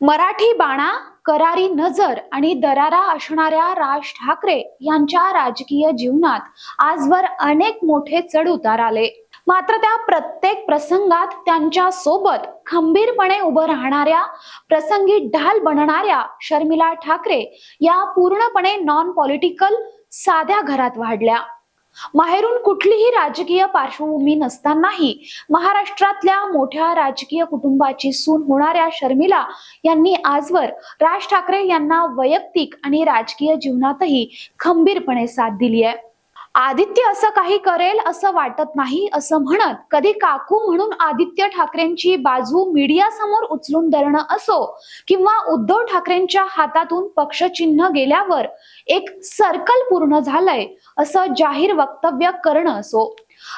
मराठी बाणा करारी नजर आणि दरारा असणाऱ्या राज ठाकरे यांच्या राजकीय जीवनात आजवर अनेक मोठे चढ उतार आले. मात्र त्या प्रत्येक प्रसंगात त्यांच्यासोबत खंबीरपणे उभं राहणाऱ्या प्रसंगी ढाल बनणाऱ्या शर्मिला ठाकरे या पूर्णपणे नॉन पॉलिटिकल साध्या घरात वाढल्या. माहेरून कुठलीही राजकीय पार्श्वभूमी नसतानाही महाराष्ट्रातल्या मोठ्या राजकीय कुटुंबाची सून होणाऱ्या शर्मिला यांनी आजवर राज ठाकरे यांना वैयक्तिक आणि राजकीय जीवनातही खंबीरपणे साथ दिली आहे. आदित्य असं काही करेल असं वाटत नाही असं म्हणत. कधी काकू म्हणून आदित्य ठाकरेंची बाजू मीडिया समोर उचलून धरणं असो किंवा उद्धव ठाकरेंच्या हातातून पक्षचिन्ह गेल्यावर एक सर्कल पूर्ण झालंय असं जाहीर वक्तव्य करणं असो.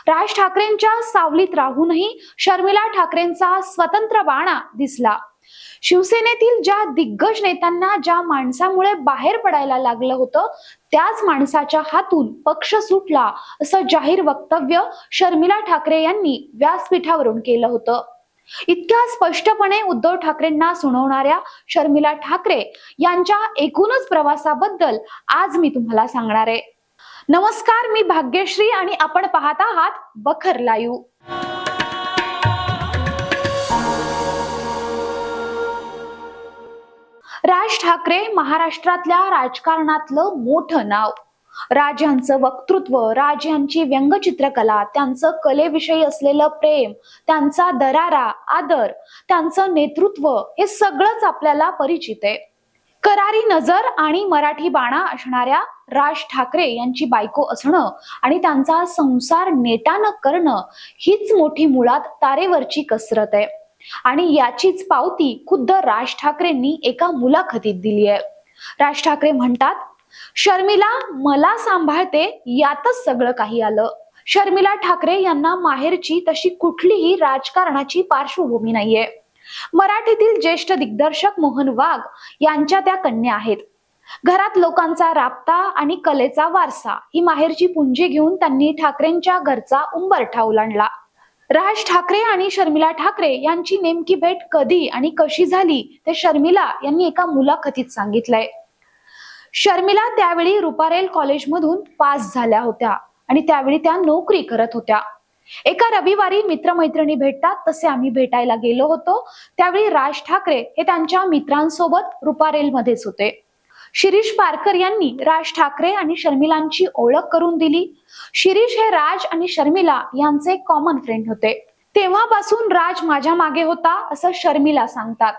राज ठाकरेंच्या सावलीत राहूनही शर्मिला ठाकरेंचा स्वतंत्र बाणा दिसला. शिवसेनेतील ज्या दिग्गज नेत्यांना ज्या माणसामुळे बाहेर पडायला लागलं होतं त्याच माणसाच्या हातून पक्ष सुटला असं जाहीर वक्तव्य शर्मिला ठाकरे यांनी व्यासपीठावरून केलं होतं. इतक्या स्पष्टपणे उद्धव ठाकरेंना सुनावणाऱ्या शर्मिला ठाकरे यांच्या एकूणच प्रवासाबद्दल आज मी तुम्हाला सांगणार आहे. नमस्कार मी भाग्यश्री आणि आपण पाहत आहात बखर लाईव्ह. राज ठाकरे महाराष्ट्रातल्या राजकारणातलं मोठं नाव. राज यांचं वक्तृत्व राज यांची व्यंगचित्रकला त्यांचं कलेविषयी असलेलं प्रेम त्यांचा दरारा आदर त्यांचं नेतृत्व हे सगळंच आपल्याला परिचित आहे. करारी नजर आणि मराठी बाणा असणाऱ्या राज ठाकरे यांची बायको असणं आणि त्यांचा संसार नेटानं करणं हीच मोठी मुळात तारेवरची कसरत आहे. आणि याचीच पावती खुद्द राज ठाकरेंनी एका मुलाखतीत दिली आहे. राज ठाकरे म्हणतात शर्मिला मला सांभाळते यातच सगळं काही आलं. शर्मिला ठाकरे यांना माहेरची तशी कुठलीही राजकारणाची पार्श्वभूमी नाहीये. मराठीतील ज्येष्ठ दिग्दर्शक मोहन वाघ यांच्या त्या कन्या आहेत. घरात लोकांचा राबता आणि कलेचा वारसा ही माहेरची पुंजी घेऊन त्यांनी ठाकरेंच्या घरचा उंबरठा ओलांडला. राज ठाकरे आणि शर्मिला ठाकरे यांची नेमकी भेट कधी आणि कशी झाली ते शर्मिला यांनी एका मुलाखतीत सांगितलंय. शर्मिला त्यावेळी रुपारेल कॉलेजमधून पास झाल्या होत्या आणि त्यावेळी त्या नोकरी करत होत्या. एका रविवारी मित्रमैत्रिणी भेटतात तसे आम्ही भेटायला गेलो होतो. त्यावेळी राज ठाकरे हे त्यांच्या मित्रांसोबत रुपारेलमध्येच होते. शिरीष पारकर यांनी राज ठाकरे आणि शर्मिलांची ओळख करून दिली. शिरीष हे राज आणि शर्मिला यांचे कॉमन फ्रेंड होते. तेव्हापासून राज माझ्या मागे होता असं शर्मिला सांगतात.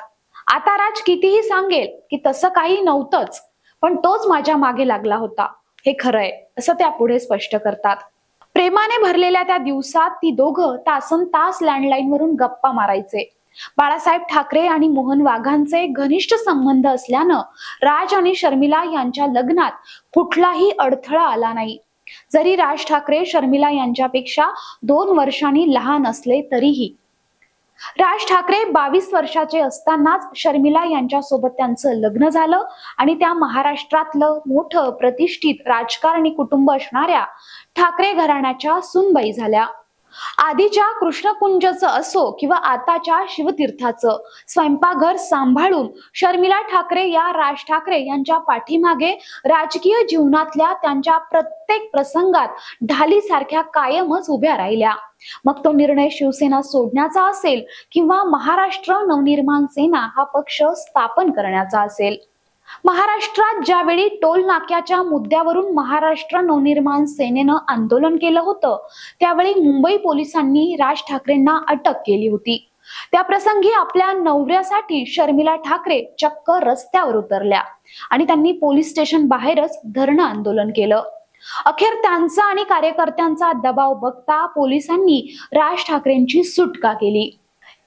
आता राज कितीही सांगेल की तसं काही नव्हतंच पण तोच माझ्या मागे लागला होता. हे खरंय असं त्या पुढे स्पष्ट करतात. प्रेमाने भरलेल्या त्या दिवसात ती दोघं तासन तास लँडलाईन वरून गप्पा मारायचे. बाळासाहेब ठाकरे आणि मोहन वाघांचे घनिष्ठ संबंध असल्यानं राज आणि शर्मिला यांच्या लग्नात कुठलाही अडथळा आला नाही. जरी राज ठाकरे शर्मिला यांच्यापेक्षा दोन वर्षांनी लहान असले तरीही. राज ठाकरे बावीस वर्षाचे असतानाच शर्मिला यांच्यासोबत त्यांचं लग्न झालं आणि त्या महाराष्ट्रातलं मोठं प्रतिष्ठित राजकारणी कुटुंब असणाऱ्या ठाकरे घराण्याच्या सुनबाई झाल्या. आधीच्या कृष्णकुंजचं असो किंवा आताच्या शिवतीर्थाचं स्वयंपाकघर सांभाळून शर्मिला ठाकरे या राज ठाकरे यांच्या पाठीमागे राजकीय जीवनातल्या त्यांच्या प्रत्येक प्रसंगात ढालीसारख्या कायमच उभ्या राहिल्या. मग तो निर्णय शिवसेना सोडण्याचा असेल किंवा महाराष्ट्र नवनिर्माण सेना हा पक्ष स्थापन करण्याचा असेल? महाराष्ट्रात ज्यावेळी टोल नाक्याच्या मुद्द्यावरून महाराष्ट्र नवनिर्माण सेनेनं आंदोलन केलं होतं त्यावेळी मुंबई पोलिसांनी राज ठाकरेंना अटक केली होती. त्या प्रसंगी आपल्या नवऱ्यासाठी शर्मिला ठाकरे चक्क रस्त्यावर उतरल्या आणि त्यांनी पोलीस स्टेशन बाहेरच धरणं आंदोलन केलं. अखेर त्यांचा आणि कार्यकर्त्यांचा दबाव बघता पोलिसांनी राज ठाकरेंची सुटका केली.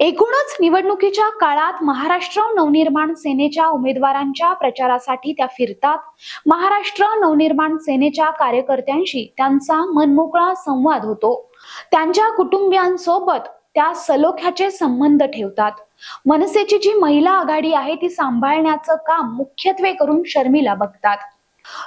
एकूणच निवडणुकीच्या काळात महाराष्ट्र नवनिर्माण सेनेच्या उमेदवारांच्या प्रचारासाठी त्या फिरतात. महाराष्ट्र नवनिर्माण सेनेच्या कार्यकर्त्यांशी त्यांचा मनमोकळा संवाद होतो. त्यांच्या कुटुंबियांसोबत त्या सलोख्याचे संबंध ठेवतात. मनसेची जी महिला आघाडी आहे ती सांभाळण्याचं काम मुख्यत्वे करून शर्मिला बघतात.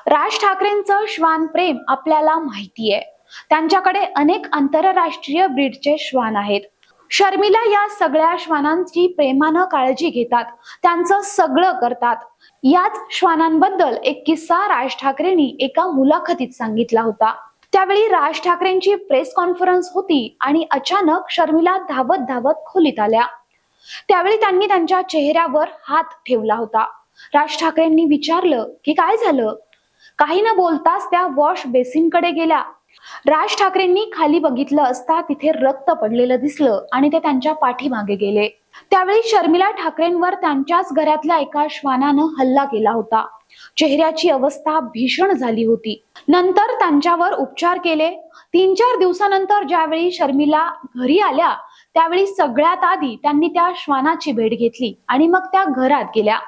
राज ठाकरेंचं श्वान प्रेम आपल्याला माहिती आहे त्यांच्याकडे अनेक आंतरराष्ट्रीय ब्रीडचे श्वान आहेत. शर्मिला या सगळ्या श्वानांची प्रेमानं काळजी घेतात. त्यांचं सगळं करतात. याच श्वानांबद्दल एक किस्सा राज ठाकरेंनी एका मुलाखतीत सांगितला होता. त्यावेळी राज ठाकरेंची प्रेस कॉन्फरन्स होती आणि अचानक शर्मिला धावत धावत खोलीत आल्या. त्यावेळी त्यांनी त्यांच्या चेहऱ्यावर हात ठेवला होता. राज ठाकरेंनी विचारलं की काय झालं? काही न बोलताच त्या वॉश बेसिनकडे गेल्या. राज ठाकरेंनी खाली बघितलं असता तिथे रक्त पडलेलं दिसलं आणि ते त्यांच्या पाठीमागे गेले. त्यावेळी शर्मिला ठाकरेंवर त्यांच्याच घरातल्या एका श्वानानं हल्ला केला होता. चेहऱ्याची अवस्था भीषण झाली होती. नंतर त्यांच्यावर उपचार केले. तीन चार दिवसानंतर ज्यावेळी शर्मिला घरी आल्या त्यावेळी सगळ्यात आधी त्यांनी त्या श्वानाची भेट घेतली आणि मग त्या घरात गेल्या.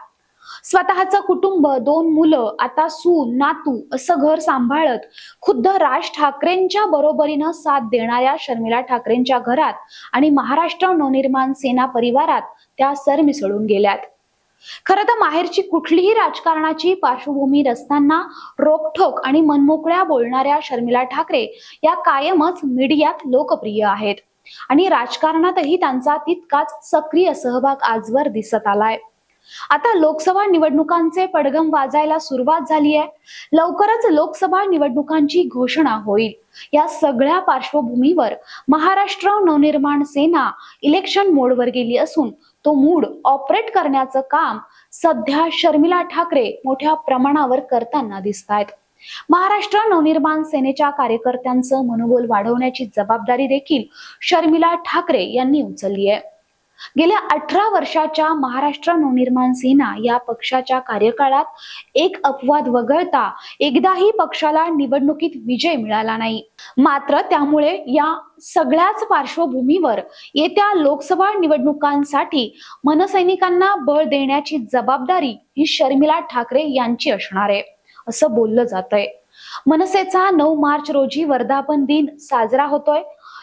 स्वतःचं कुटुंब दोन मुलं आता सून नातू असं घर सांभाळत खुद्द राज ठाकरेंच्या बरोबरीनं साथ देणाऱ्या शर्मिला ठाकरेंच्या घरात आणि महाराष्ट्र नवनिर्माण सेना परिवारात त्या सरमिसळून गेल्यात. खरं तर माहेरची कुठलीही राजकारणाची पार्श्वभूमी नसताना रोखठोक आणि मनमोकळ्या बोलणाऱ्या शर्मिला ठाकरे या कायमच मीडियात लोकप्रिय आहेत. आणि राजकारणातही त्यांचा तितकाच सक्रिय सहभाग आजवर दिसत आलाय. आता लोकसभा निवडणुकांचे पडगम वाजायला सुरुवात झाली आहे. लवकरच लोकसभा निवडणुकांची घोषणा होईल. या सगळ्या पार्श्वभूमीवर महाराष्ट्र नवनिर्माण सेना इलेक्शन मोडवर गेली असून तो मूड ऑपरेट करण्याचं काम सध्या शर्मिला ठाकरे मोठ्या प्रमाणावर करताना दिसत आहेत महाराष्ट्र नवनिर्माण सेनेच्या कार्यकर्त्यांचं मनोबल वाढवण्याची जबाबदारी देखील शर्मिला ठाकरे यांनी उचलली आहे. गेल्या अठरा वर्षाच्या महाराष्ट्र नवनिर्माण सेना या पक्षाच्या कार्यकाळात एक अपवाद वगळता एकदाही पक्षाला निवडणुकीत विजय मिळाला नाही. मात्र त्यामुळे या सगळ्याच पार्श्वभूमीवर येत्या लोकसभा निवडणुकांसाठी मनसैनिकांना बळ देण्याची जबाबदारी ही शर्मिला ठाकरे यांची असणार आहे असं बोललं जात आहे मनसेचा नऊ मार्च रोजी वर्धापन दिन साजरा होतोय.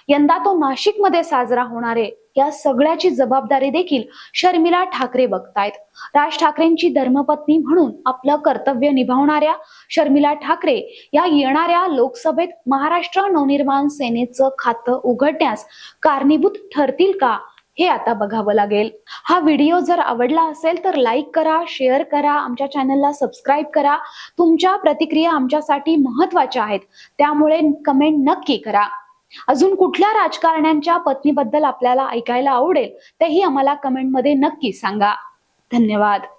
यंदा तो नाशिकमध्ये साजरा होणार आहे. या सगळ्याची जबाबदारी देखील शर्मिला ठाकरे बघतायत. राज ठाकरेंची धर्मपत्नी म्हणून आपलं कर्तव्य निभावणाऱ्या शर्मिला ठाकरे या येणाऱ्या लोकसभेत महाराष्ट्र नवनिर्माण सेनेचं खातं उघडण्यास कारणीभूत ठरतील का हे आता बघावं लागेल. हा व्हिडिओ जर आवडला असेल तर लाईक करा शेअर करा आमच्या चॅनलला सबस्क्राईब करा. तुमच्या प्रतिक्रिया आमच्यासाठी महत्त्वाच्या आहेत. त्यामुळे कमेंट नक्की करा. अजून कुठल्या राजकारण्यांच्या पत्नीबद्दल आपल्याला ऐकायला आवडेल तेही आम्हाला कमेंटमध्ये नक्की सांगा. धन्यवाद.